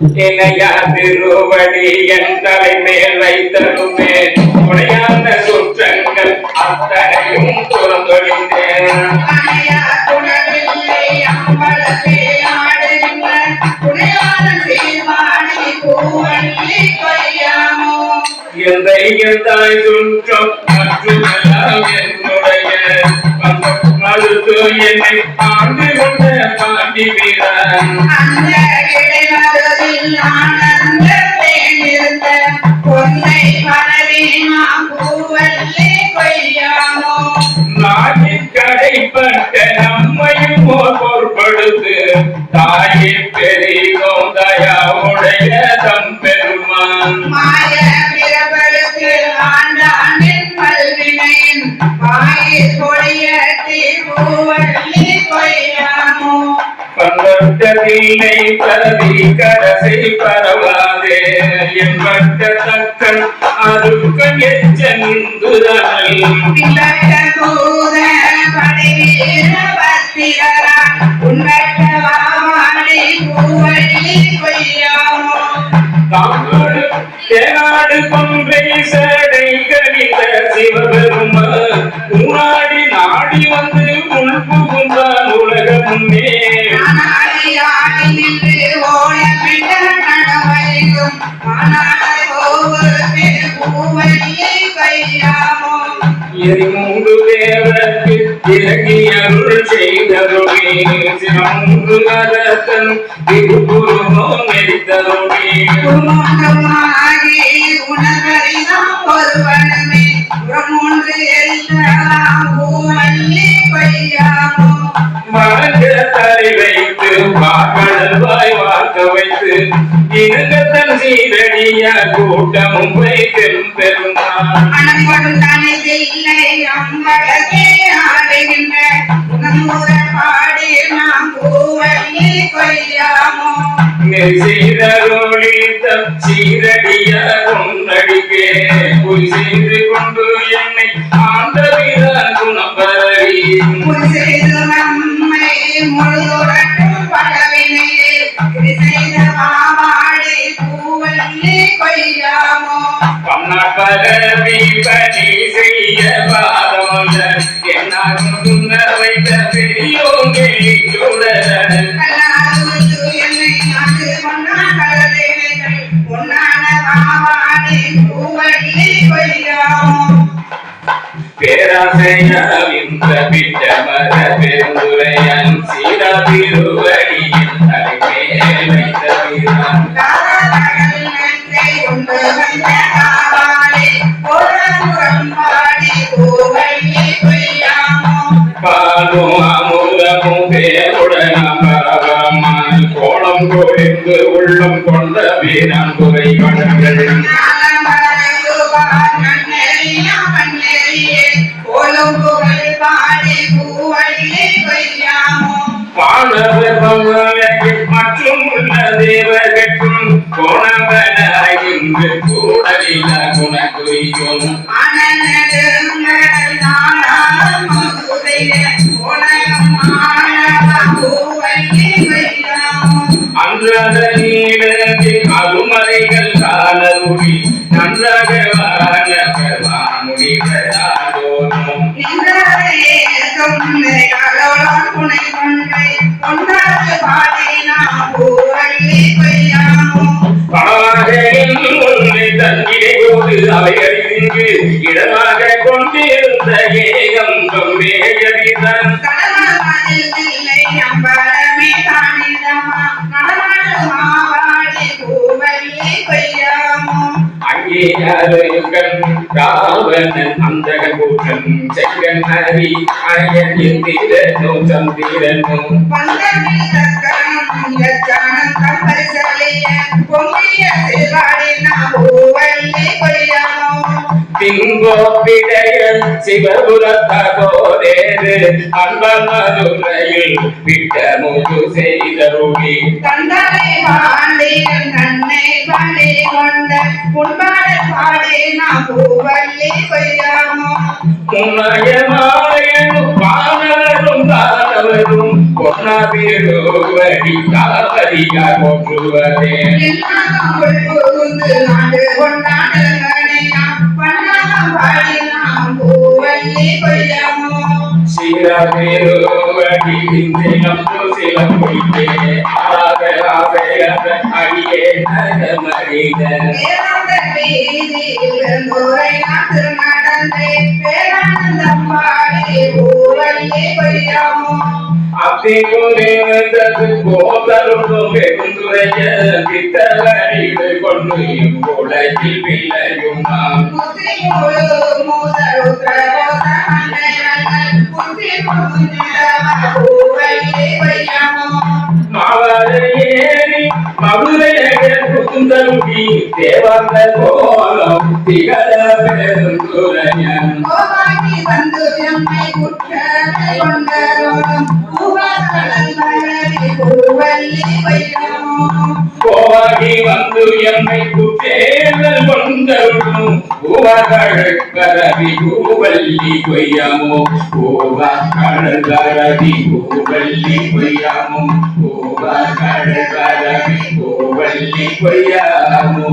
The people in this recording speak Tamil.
இணையா திருவடி என் தலை மேல் வைத்ததுமே உடையான சுற்றங்கள் அத்தனையும் துறந்தொழிந்தேன் எந்தை எந்தாய் சுற்றம் என்னுடைய. மறுத்து என்னை ஆண்டு கொண்ட பாண்டி வீரன் கடைப்பட்ட நம்மையும் பொருட்படுத்து தாயே பெரியோம் தயாவுடைய தம்பெருமான். மாய பிறப்பருக்கு ஆண்டானின் பல்வினையின் கொய்யாமோ. கரசை பரவாதே என் வட்ட தக்கன் அருக்கன் பின்னட்ட தூத படைவீர பத்திரரா உன்னட்ட வாமாடி பூவள்ளி கொய்யாமோ. தாங்காடு தேனாடு கொன்றை சடை கணித சிவபெருமான் ஊனாடி நாடி வந்து பூவள்ளி கொய்யாமோ எரிமூன்று அருள் செய்தருளே சிறமூன்று அரசன் எல்லாம் தலை வைத்து வாக்கடல் வாக்க வைத்து சீரடிய கூட்டமும் வைத்து செய்தருளித்தம் சீரடிய கொண்டடிக்கே பொய் செய்து கொண்டு என்னை ஆண்டவிதான் குணம் பரவி முன் செய்து நம்மை செய்த கொய்யாமோ? பரவி பணி செய்ய வைத்த பெரியோங்கே சுடர் வந்த காவாடி புறம்புறம் பாடி பூவள்ளி கொய்யாமோ பாலும் அமுதமும் பேருடன் அமரமாய் கோலம் கொழிந்து உள்ளம் கொண்ட வீரன் குறை கூடலில குணகுரியும் அன்றாக அங்கே அருகன் ராவணன் அந்தகன் கூட்டன் செங்கன் ஹரி அயன் இந்திரனோ சந்திரனோ விட்ட முது செய்தருளி. கண்டனை பாண்டியன் தன்னை பணி கொண்ட பாடி நாம் பூவள்ளி கொய்யாமோ முன்னயமாயனும் வானவரும் தானவரும் பொன்னாபிருவடி காவரியா போற்றுவதே என்னாலும் புகுந்து நாடு கொண்டாடுங்கனையா பண்ணாகம் பாடி நாம் பூவல்லி கொய்யாமோ சிறபெருவடி சிந்தினம் சில பொய்யே ஆக ஆக அடியே நகமறிக வேதாந்த வீதியில் இருந்தோரை நாட்டு நடந்தே பாடி கொய்யாமோ பித்தலடிடு கொண்டு இவ்வுலகில் நாம் புத்தி முழு புத்தி கொய்யாமோ மாவரையேறி மதுரையக புகுந்தருடி தேவந்த கோலம் திகழ பெருந்துரையன் கோவாகி வந்து எம்மை கொய்யாமோ கோவாகி வந்து எம்மை குற்றேதல் கொண்டருடும் பூவகழக்கரவி பூவல்லி கொய்யாமோ பூவகழக்கரவி பூவல்லி கொய்யாமோ பூவகழக்கரவி பூவல்லி கொய்யாமோ